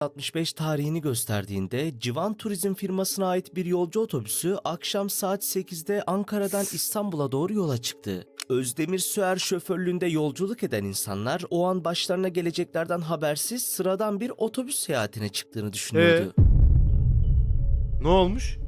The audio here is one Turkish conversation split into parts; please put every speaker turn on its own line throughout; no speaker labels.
65 tarihini gösterdiğinde Civan Turizm firmasına ait bir yolcu otobüsü akşam saat 8'de Ankara'dan İstanbul'a doğru yola çıktı. Özdemir Süer şoförlüğünde yolculuk eden insanlar o an başlarına geleceklerden habersiz sıradan bir otobüs seyahatine çıktığını düşünüyordu.
Ne olmuş?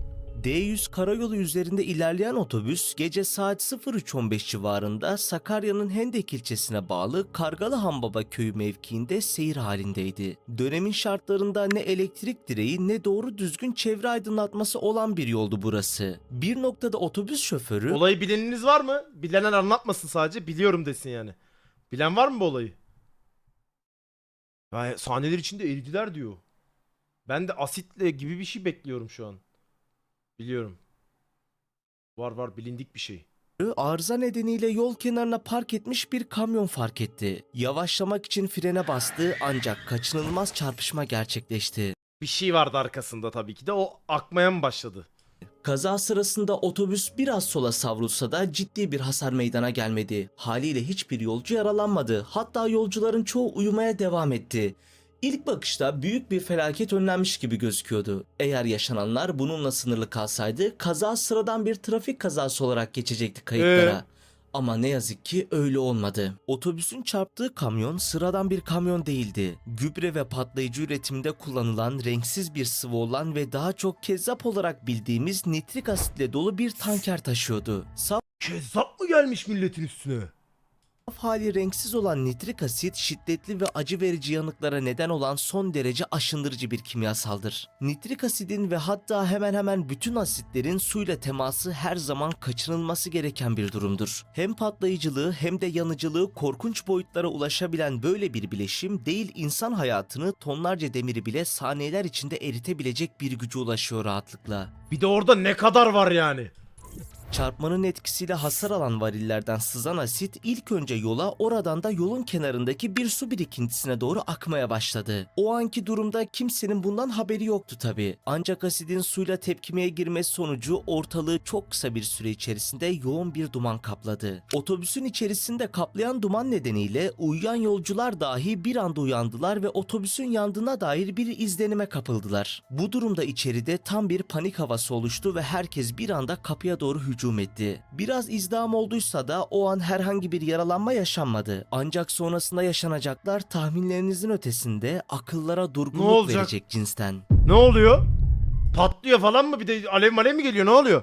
D100 karayolu üzerinde ilerleyen otobüs gece saat 03.15 civarında Sakarya'nın Hendek ilçesine bağlı Kargalı Hanbaba köyü mevkiinde seyir halindeydi. Dönemin şartlarında ne elektrik direği ne doğru düzgün çevre aydınlatması olan bir yoldu burası. Bir noktada otobüs şoförü
Olayı bileniniz var mı? Bilenler anlatmasın sadece. Biliyorum desin yani. Bilen var mı bu olayı? Ya, sahneler içinde eridiler diyor. Ben de asitle gibi bir şey bekliyorum şu an. Biliyorum. Var var bilindik bir şey.
arıza nedeniyle yol kenarına park etmiş bir kamyon fark etti. Yavaşlamak için frene bastı ancak kaçınılmaz çarpışma gerçekleşti.
Bir şey vardı arkasında tabii ki de o akmaya mı başladı?
Kaza sırasında otobüs biraz sola savrulsa da ciddi bir hasar meydana gelmedi. Haliyle hiçbir yolcu yaralanmadı. Hatta yolcuların çoğu uyumaya devam etti. İlk bakışta büyük bir felaket önlenmiş gibi gözüküyordu. Eğer yaşananlar bununla sınırlı kalsaydı kaza sıradan bir trafik kazası olarak geçecekti kayıtlara.
Ee?
Ama ne yazık ki öyle olmadı. Otobüsün çarptığı kamyon sıradan bir kamyon değildi. Gübre ve patlayıcı üretiminde kullanılan renksiz bir sıvı olan ve daha çok kezzap olarak bildiğimiz nitrik asitle dolu bir tanker taşıyordu. Saf
Kezzap mı gelmiş milletin üstüne?
Hali renksiz olan nitrik asit şiddetli ve acı verici yanıklara neden olan son derece aşındırıcı bir kimyasaldır. Nitrik asidin ve hatta hemen hemen bütün asitlerin suyla teması her zaman kaçınılması gereken bir durumdur. Hem patlayıcılığı hem de yanıcılığı korkunç boyutlara ulaşabilen böyle bir bileşim değil insan hayatını tonlarca demiri bile saniyeler içinde eritebilecek bir gücü ulaşıyor rahatlıkla.
Bir de orada ne kadar var yani?
Çarpmanın etkisiyle hasar alan varillerden sızan asit ilk önce yola oradan da yolun kenarındaki bir su birikintisine doğru akmaya başladı. O anki durumda kimsenin bundan haberi yoktu tabi. Ancak asidin suyla tepkimeye girmesi sonucu ortalığı çok kısa bir süre içerisinde yoğun bir duman kapladı. Otobüsün içerisinde kaplayan duman nedeniyle uyuyan yolcular dahi bir anda uyandılar ve otobüsün yandığına dair bir izlenime kapıldılar. Bu durumda içeride tam bir panik havası oluştu ve herkes bir anda kapıya doğru hücum etti. Biraz izdiham olduysa da o an herhangi bir yaralanma yaşanmadı. Ancak sonrasında yaşanacaklar tahminlerinizin ötesinde akıllara durgunluk verecek cinsten.
Ne oluyor? Patlıyor falan mı? Bir de alev malev mi geliyor? Ne oluyor?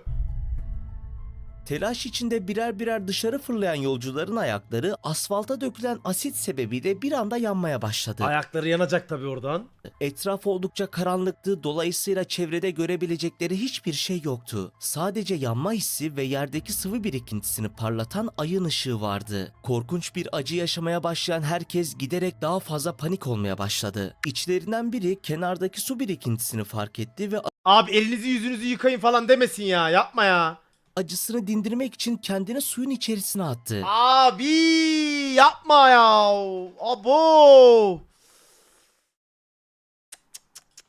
Telaş içinde birer birer dışarı fırlayan yolcuların ayakları asfalta dökülen asit sebebiyle bir anda yanmaya başladı.
Ayakları yanacak tabii oradan.
Etraf oldukça karanlıktı, dolayısıyla çevrede görebilecekleri hiçbir şey yoktu. Sadece yanma hissi ve yerdeki sıvı birikintisini parlatan ayın ışığı vardı. Korkunç bir acı yaşamaya başlayan herkes giderek daha fazla panik olmaya başladı. İçlerinden biri kenardaki su birikintisini fark etti ve
Abi elinizi yüzünüzü yıkayın falan demesin ya. Yapma ya.
Acısını dindirmek için kendini suyun içerisine attı.
Abi yapma ya. Abo.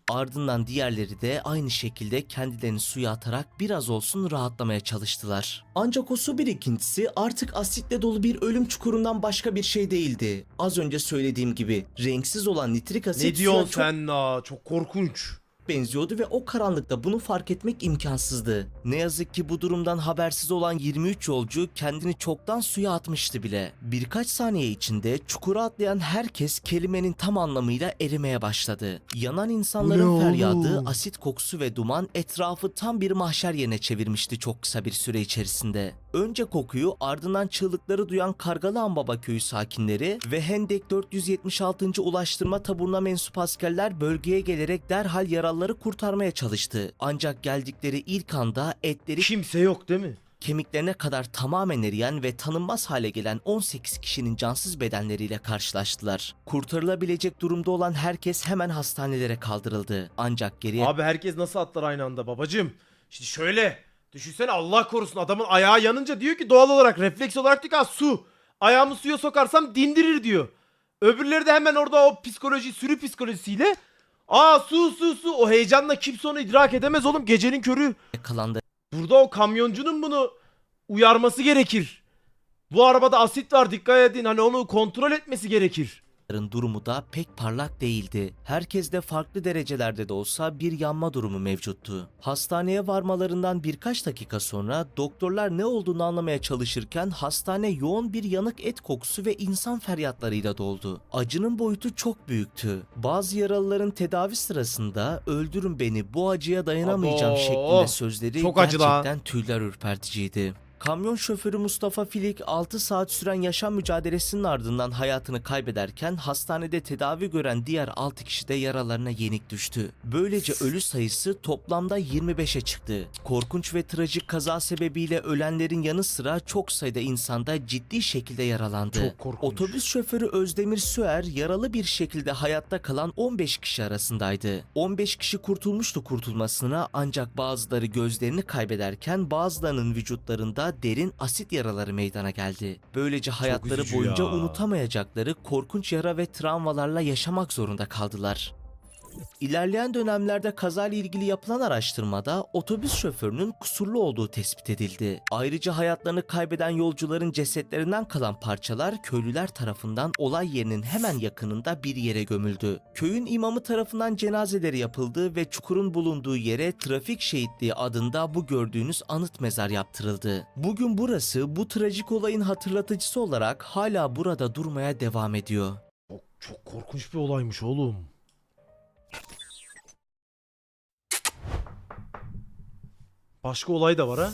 Ardından diğerleri de aynı şekilde kendilerini suya atarak biraz olsun rahatlamaya çalıştılar. Ancak o su birikintisi artık asitle dolu bir ölüm çukurundan başka bir şey değildi. Az önce söylediğim gibi renksiz olan nitrik asit
Ne
suya
diyorsun
çok
sen la? Çok korkunç.
Benziyordu ve o karanlıkta bunu fark etmek imkansızdı. Ne yazık ki bu durumdan habersiz olan 23 yolcu kendini çoktan suya atmıştı bile. Birkaç saniye içinde çukura atlayan herkes kelimenin tam anlamıyla erimeye başladı. Yanan insanların feryadı, asit kokusu ve duman etrafı tam bir mahşer yerine çevirmişti çok kısa bir süre içerisinde. Önce kokuyu ardından çığlıkları duyan Kargalı Anbaba köyü sakinleri ve Hendek 476. Ulaştırma Taburu'na mensup askerler bölgeye gelerek derhal yaralıları kurtarmaya çalıştı. Ancak geldikleri ilk anda etleri
Kimse yok değil mi?
kemiklerine kadar tamamen eriyen ve tanınmaz hale gelen 18 kişinin cansız bedenleriyle karşılaştılar. Kurtarılabilecek durumda olan herkes hemen hastanelere kaldırıldı. Ancak geriye
Abi herkes nasıl atlar aynı anda babacım? Şimdi şöyle. Düşünsene Allah korusun adamın ayağı yanınca diyor ki doğal olarak refleks olarak diyor ki "Ha, su. Ayağımı suya sokarsam dindirir diyor. Öbürleri de hemen orada o psikoloji sürü psikolojisiyle Aa su su su o heyecanla kimse onu idrak edemez oğlum gecenin körü.
kalanları
Burada o kamyoncunun bunu uyarması gerekir. Bu arabada asit var dikkat edin hani onu kontrol etmesi gerekir.
Durumu da pek parlak değildi. Herkes de farklı derecelerde de olsa bir yanma durumu mevcuttu. Hastaneye varmalarından birkaç dakika sonra doktorlar ne olduğunu anlamaya çalışırken hastane yoğun bir yanık et kokusu ve insan feryatlarıyla doldu. Acının boyutu çok büyüktü. Bazı yaralıların tedavi sırasında öldürün beni bu acıya dayanamayacağım
Abo,
şeklinde sözleri
çok acı
gerçekten tüyler ürperticiydi. Kamyon şoförü Mustafa Filik 6 saat süren yaşam mücadelesinin ardından hayatını kaybederken hastanede tedavi gören diğer 6 kişi de yaralarına yenik düştü. Böylece ölü sayısı toplamda 25'e çıktı. Korkunç ve trajik kaza sebebiyle ölenlerin yanı sıra çok sayıda insanda ciddi şekilde yaralandı.
Çok korkunç.
Otobüs şoförü Özdemir Süer yaralı bir şekilde hayatta kalan 15 kişi arasındaydı. 15 kişi kurtulmuştu kurtulmasına ancak bazıları gözlerini kaybederken bazılarının vücutlarında derin asit yaraları meydana geldi. Böylece hayatları boyunca
ya.
unutamayacakları korkunç yara ve travmalarla yaşamak zorunda kaldılar. İlerleyen dönemlerde kazayla ilgili yapılan araştırmada otobüs şoförünün kusurlu olduğu tespit edildi. Ayrıca hayatlarını kaybeden yolcuların cesetlerinden kalan parçalar köylüler tarafından olay yerinin hemen yakınında bir yere gömüldü. Köyün imamı tarafından cenazeleri yapıldı ve çukurun bulunduğu yere trafik şehitliği adında bu gördüğünüz anıt mezar yaptırıldı. Bugün burası bu trajik olayın hatırlatıcısı olarak hala burada durmaya devam ediyor.
Çok, çok korkunç bir olaymış oğlum. Başka olay da var ha.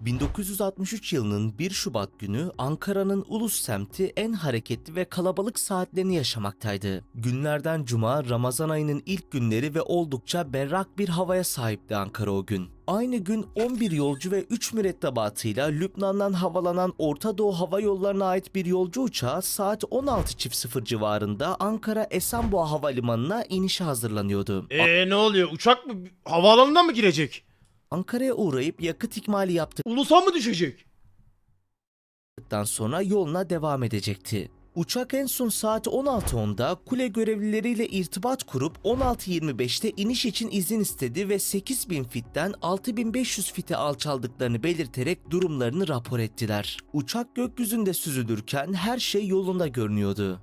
1963 yılının 1 Şubat günü Ankara'nın Ulus semti en hareketli ve kalabalık saatlerini yaşamaktaydı. Günlerden cuma Ramazan ayının ilk günleri ve oldukça berrak bir havaya sahipti Ankara o gün. Aynı gün 11 yolcu ve 3 mürettebatıyla Lübnan'dan havalanan Orta Doğu Hava Yolları'na ait bir yolcu uçağı saat 16.00 civarında Ankara Esenboğa Havalimanı'na inişe hazırlanıyordu.
Eee Ee, ne oluyor? Uçak mı havaalanından mı girecek?
Ankara'ya uğrayıp yakıt ikmali yaptı.
Ulusa mı düşecek?
yaptıktan sonra yoluna devam edecekti. Uçak en son saat 16.10'da kule görevlileriyle irtibat kurup 16.25'te iniş için izin istedi ve 8000 fitten 6500 fite alçaldıklarını belirterek durumlarını rapor ettiler. Uçak gökyüzünde süzülürken her şey yolunda görünüyordu.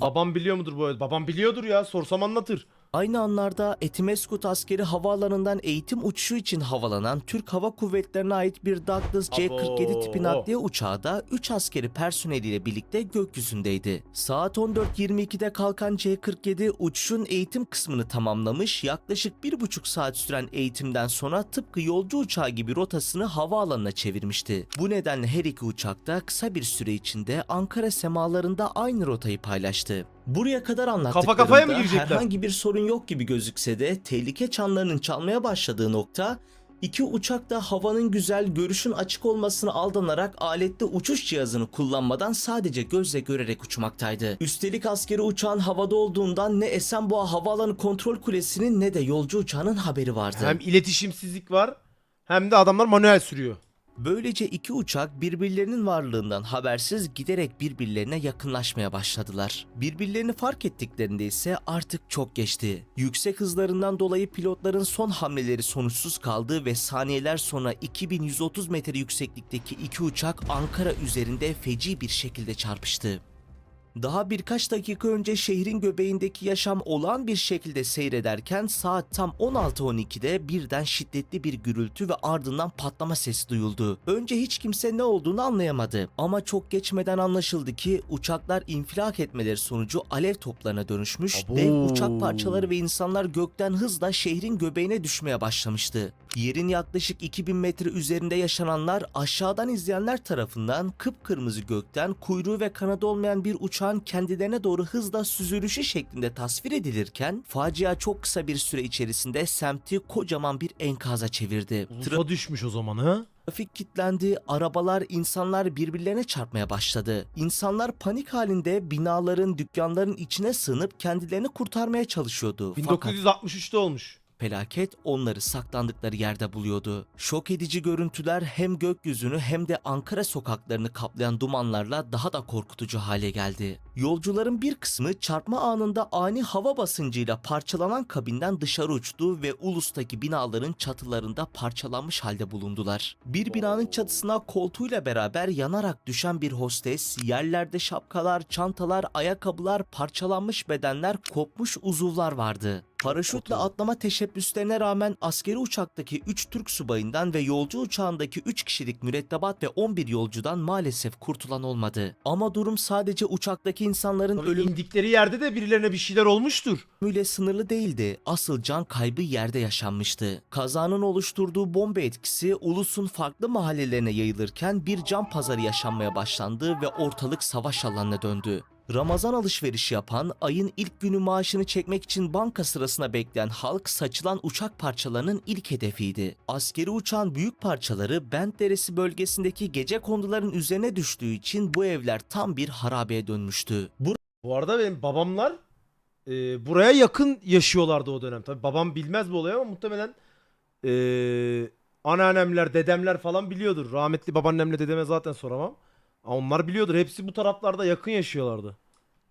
Babam biliyor mudur bu? Babam biliyordur ya. Sorsam anlatır.
Aynı anlarda Etimeskut askeri havaalanından eğitim uçuşu için havalanan Türk Hava Kuvvetleri'ne ait bir Douglas C-47 tipi nakliye uçağı da 3 askeri personeliyle birlikte gökyüzündeydi. Saat 14.22'de kalkan C-47 uçuşun eğitim kısmını tamamlamış, yaklaşık 1,5 saat süren eğitimden sonra tıpkı yolcu uçağı gibi rotasını havaalanına çevirmişti. Bu nedenle her iki uçak da kısa bir süre içinde Ankara semalarında aynı rotayı paylaştı. Buraya kadar anlattıklarımda
kafaya mı girecekler?
herhangi bir sorun yok gibi gözükse de tehlike çanlarının çalmaya başladığı nokta iki uçak da havanın güzel, görüşün açık olmasına aldanarak alette uçuş cihazını kullanmadan sadece gözle görerek uçmaktaydı. Üstelik askeri uçağın havada olduğundan ne Esenboğa Havaalanı Kontrol Kulesi'nin ne de yolcu uçağının haberi vardı.
Hem iletişimsizlik var hem de adamlar manuel sürüyor.
Böylece iki uçak birbirlerinin varlığından habersiz giderek birbirlerine yakınlaşmaya başladılar. Birbirlerini fark ettiklerinde ise artık çok geçti. Yüksek hızlarından dolayı pilotların son hamleleri sonuçsuz kaldı ve saniyeler sonra 2130 metre yükseklikteki iki uçak Ankara üzerinde feci bir şekilde çarpıştı. Daha birkaç dakika önce şehrin göbeğindeki yaşam olağan bir şekilde seyrederken saat tam 16.12'de birden şiddetli bir gürültü ve ardından patlama sesi duyuldu. Önce hiç kimse ne olduğunu anlayamadı ama çok geçmeden anlaşıldı ki uçaklar infilak etmeleri sonucu alev toplarına dönüşmüş,
Abo.
dev uçak parçaları ve insanlar gökten hızla şehrin göbeğine düşmeye başlamıştı. Yerin yaklaşık 2000 metre üzerinde yaşananlar aşağıdan izleyenler tarafından kıpkırmızı gökten kuyruğu ve kanadı olmayan bir uçağın kendilerine doğru hızla süzülüşü şeklinde tasvir edilirken facia çok kısa bir süre içerisinde semti kocaman bir enkaza çevirdi.
Ulusa düşmüş o zaman ha.
Trafik kilitlendi, arabalar, insanlar birbirlerine çarpmaya başladı. İnsanlar panik halinde binaların, dükkanların içine sığınıp kendilerini kurtarmaya çalışıyordu. Fakat
1963'te olmuş.
Felaket onları saklandıkları yerde buluyordu. Şok edici görüntüler hem gökyüzünü hem de Ankara sokaklarını kaplayan dumanlarla daha da korkutucu hale geldi. Yolcuların bir kısmı çarpma anında ani hava basıncıyla parçalanan kabinden dışarı uçtu ve ulustaki binaların çatılarında parçalanmış halde bulundular. Bir binanın çatısına koltuğuyla beraber yanarak düşen bir hostes, yerlerde şapkalar, çantalar, ayakkabılar, parçalanmış bedenler, kopmuş uzuvlar vardı. Paraşütle atlama teşebbüslerine rağmen askeri uçaktaki 3 Türk subayından ve yolcu uçağındaki 3 kişilik mürettebat ve 11 yolcudan maalesef kurtulan olmadı. Ama durum sadece uçaktaki insanların
Tabii
ölümü
indikleri yerde de birilerine bir şeyler olmuştur.
ölümüyle sınırlı değildi. Asıl can kaybı yerde yaşanmıştı. Kazanın oluşturduğu bomba etkisi ulusun farklı mahallelerine yayılırken bir can pazarı yaşanmaya başlandı ve ortalık savaş alanına döndü. Ramazan alışverişi yapan, ayın ilk günü maaşını çekmek için banka sırasına bekleyen halk saçılan uçak parçalarının ilk hedefiydi. Askeri uçağın büyük parçaları Bent Deresi bölgesindeki gece konduların üzerine düştüğü için bu evler tam bir harabeye dönmüştü. Bu
Bu arada benim babamlar e, buraya yakın yaşıyorlardı o dönem. Tabii babam bilmez bu olayı ama muhtemelen e, anneannemler, dedemler falan biliyordur. Rahmetli babaannemle dedeme zaten soramam. Onlar biliyordur. Hepsi bu taraflarda yakın yaşıyorlardı.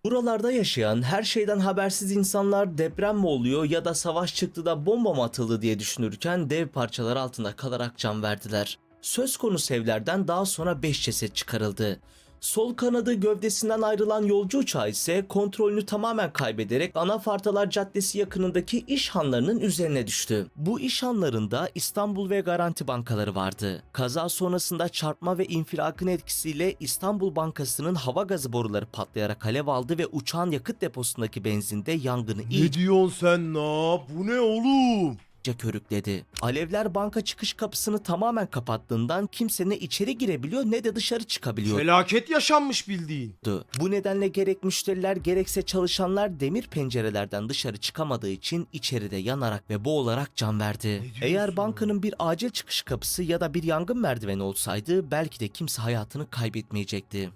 Buralarda yaşayan her şeyden habersiz insanlar deprem mi oluyor ya da savaş çıktı da bomba mı atıldı diye düşünürken dev parçalar altında kalarak can verdiler. Söz konusu evlerden daha sonra 5 ceset çıkarıldı. Sol kanadı gövdesinden ayrılan yolcu uçağı ise kontrolünü tamamen kaybederek Anafartalar Caddesi yakınındaki iş hanlarının üzerine düştü. Bu iş hanlarında İstanbul ve Garanti bankaları vardı. Kaza sonrasında çarpma ve infilakın etkisiyle İstanbul Bankası'nın hava gazı boruları patlayarak alev aldı ve uçağın yakıt deposundaki benzinde yangını
Ne diyorsun sen la? Bu ne oğlum?
Körükledi. Alevler banka çıkış kapısını tamamen kapattığından kimse ne içeri girebiliyor ne de dışarı çıkabiliyor.
Felaket yaşanmış bildiğin.
Bu nedenle gerek müşteriler gerekse çalışanlar demir pencerelerden dışarı çıkamadığı için içeride yanarak ve boğularak can verdi. Eğer bankanın bir acil çıkış kapısı ya da bir yangın merdiveni olsaydı belki de kimse hayatını kaybetmeyecekti.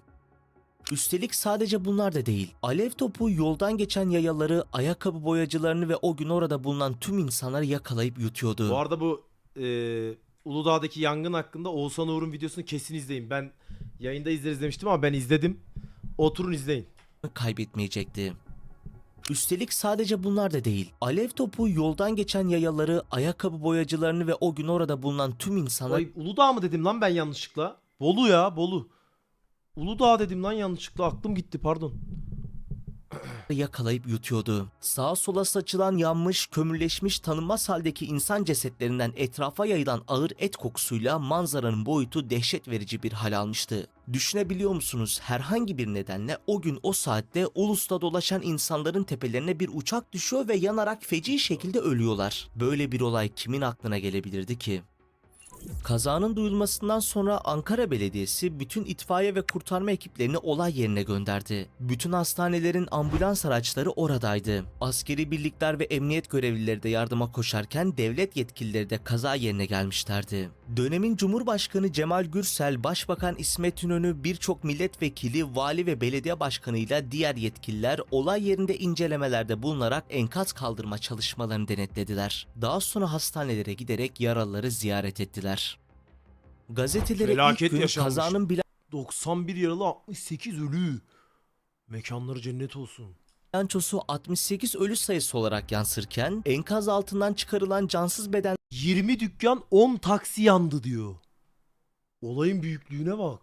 Üstelik sadece bunlar da değil. Alev topu yoldan geçen yayaları, ayakkabı boyacılarını ve o gün orada bulunan tüm insanları yakalayıp yutuyordu.
Bu arada bu e, Uludağ'daki yangın hakkında Oğuzhan Uğur'un videosunu kesin izleyin. Ben yayında izleriz demiştim ama ben izledim. Oturun izleyin.
kaybetmeyecekti. Üstelik sadece bunlar da değil. Alev topu yoldan geçen yayaları, ayakkabı boyacılarını ve o gün orada bulunan tüm insanları
Ay Uludağ mı dedim lan ben yanlışlıkla? Bolu ya Bolu. Uludağ dedim lan yanlışlıkla aklım gitti pardon.
yakalayıp yutuyordu. Sağa sola saçılan yanmış, kömürleşmiş tanınmaz haldeki insan cesetlerinden etrafa yayılan ağır et kokusuyla manzaranın boyutu dehşet verici bir hal almıştı. Düşünebiliyor musunuz herhangi bir nedenle o gün o saatte Ulus'ta dolaşan insanların tepelerine bir uçak düşüyor ve yanarak feci şekilde ölüyorlar. Böyle bir olay kimin aklına gelebilirdi ki? Kazanın duyulmasından sonra Ankara Belediyesi bütün itfaiye ve kurtarma ekiplerini olay yerine gönderdi. Bütün hastanelerin ambulans araçları oradaydı. Askeri birlikler ve emniyet görevlileri de yardıma koşarken devlet yetkilileri de kaza yerine gelmişlerdi. Dönemin Cumhurbaşkanı Cemal Gürsel, Başbakan İsmet İnönü, birçok milletvekili, vali ve belediye başkanıyla diğer yetkililer olay yerinde incelemelerde bulunarak enkaz kaldırma çalışmalarını denetlediler. Daha sonra hastanelere giderek yaralıları ziyaret ettiler. Gazetelere
Felaket
ilk gün
yaşanmış.
kazanın
91 yaralı 68 ölü. Mekanları cennet olsun.
bilançosu 68 ölü sayısı olarak yansırken enkaz altından çıkarılan cansız
20 dükkan 10 taksi yandı diyor. Olayın büyüklüğüne bak.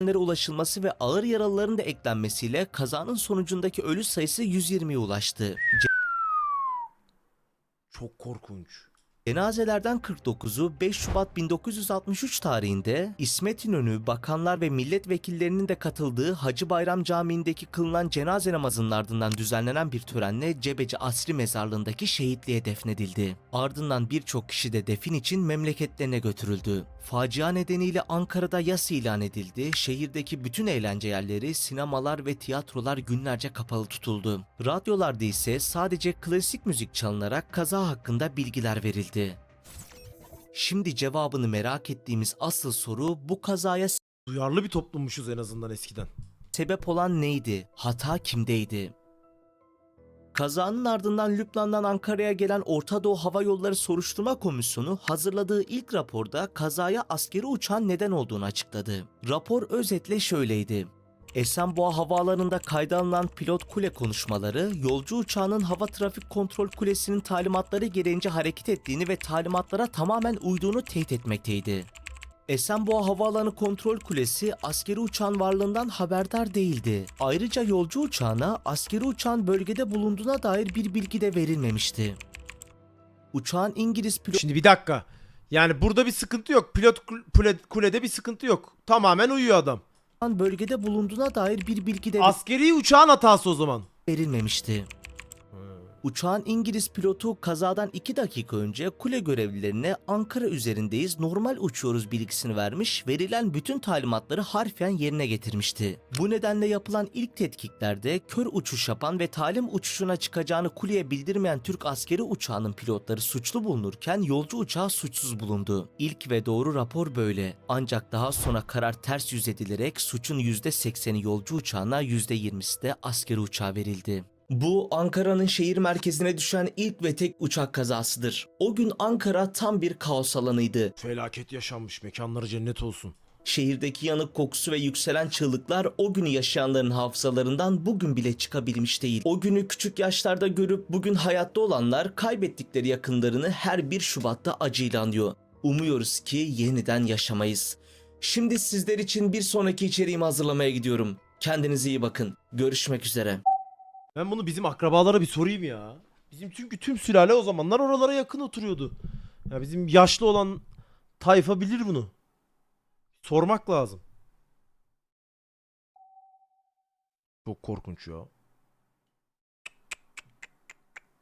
bedenlere ulaşılması ve ağır yaralıların da eklenmesiyle kazanın sonucundaki ölü sayısı 120'ye ulaştı.
Çok korkunç.
Cenazelerden 49'u 5 Şubat 1963 tarihinde İsmet İnönü, bakanlar ve milletvekillerinin de katıldığı Hacı Bayram Camii'ndeki kılınan cenaze namazının ardından düzenlenen bir törenle Cebeci Asri Mezarlığı'ndaki şehitliğe defnedildi. Ardından birçok kişi de defin için memleketlerine götürüldü. Facia nedeniyle Ankara'da yas ilan edildi. Şehirdeki bütün eğlence yerleri, sinemalar ve tiyatrolar günlerce kapalı tutuldu. Radyolarda ise sadece klasik müzik çalınarak kaza hakkında bilgiler verildi. Şimdi cevabını merak ettiğimiz asıl soru bu kazaya
Duyarlı bir toplummuşuz en azından eskiden.
sebep olan neydi? Hata kimdeydi? Kazanın ardından Lübnan'dan Ankara'ya gelen Orta Doğu Hava Yolları Soruşturma Komisyonu hazırladığı ilk raporda kazaya askeri uçağın neden olduğunu açıkladı. Rapor özetle şöyleydi. Esenboğa havaalanında kayda pilot kule konuşmaları, yolcu uçağının hava trafik kontrol kulesinin talimatları gereğince hareket ettiğini ve talimatlara tamamen uyduğunu teyit etmekteydi. Esenboğa Havaalanı Kontrol Kulesi askeri uçağın varlığından haberdar değildi. Ayrıca yolcu uçağına askeri uçağın bölgede bulunduğuna dair bir bilgi de verilmemişti. Uçağın İngiliz pilotu
Şimdi bir dakika. Yani burada bir sıkıntı yok. Pilot kul- kule- kulede bir sıkıntı yok. Tamamen uyuyor adam.
Bölgede bulunduğuna dair bir bilgi de
Askeri uçağın hatası o zaman.
verilmemişti. Uçağın İngiliz pilotu kazadan 2 dakika önce kule görevlilerine Ankara üzerindeyiz normal uçuyoruz bilgisini vermiş, verilen bütün talimatları harfiyen yerine getirmişti. Bu nedenle yapılan ilk tetkiklerde kör uçuş yapan ve talim uçuşuna çıkacağını kuleye bildirmeyen Türk askeri uçağının pilotları suçlu bulunurken yolcu uçağı suçsuz bulundu. İlk ve doğru rapor böyle. Ancak daha sonra karar ters yüz edilerek suçun %80'i yolcu uçağına %20'si de askeri uçağa verildi. Bu Ankara'nın şehir merkezine düşen ilk ve tek uçak kazasıdır. O gün Ankara tam bir kaos alanıydı.
Felaket yaşanmış. Mekanları cennet olsun.
Şehirdeki yanık kokusu ve yükselen çığlıklar o günü yaşayanların hafızalarından bugün bile çıkabilmiş değil. O günü küçük yaşlarda görüp bugün hayatta olanlar kaybettikleri yakınlarını her 1 Şubat'ta acıyla anıyor. Umuyoruz ki yeniden yaşamayız. Şimdi sizler için bir sonraki içeriğimi hazırlamaya gidiyorum. Kendinize iyi bakın. Görüşmek üzere.
Ben bunu bizim akrabalara bir sorayım ya. Bizim çünkü tüm sülale o zamanlar oralara yakın oturuyordu. Ya bizim yaşlı olan tayfa bilir bunu. Sormak lazım. Çok korkunç ya.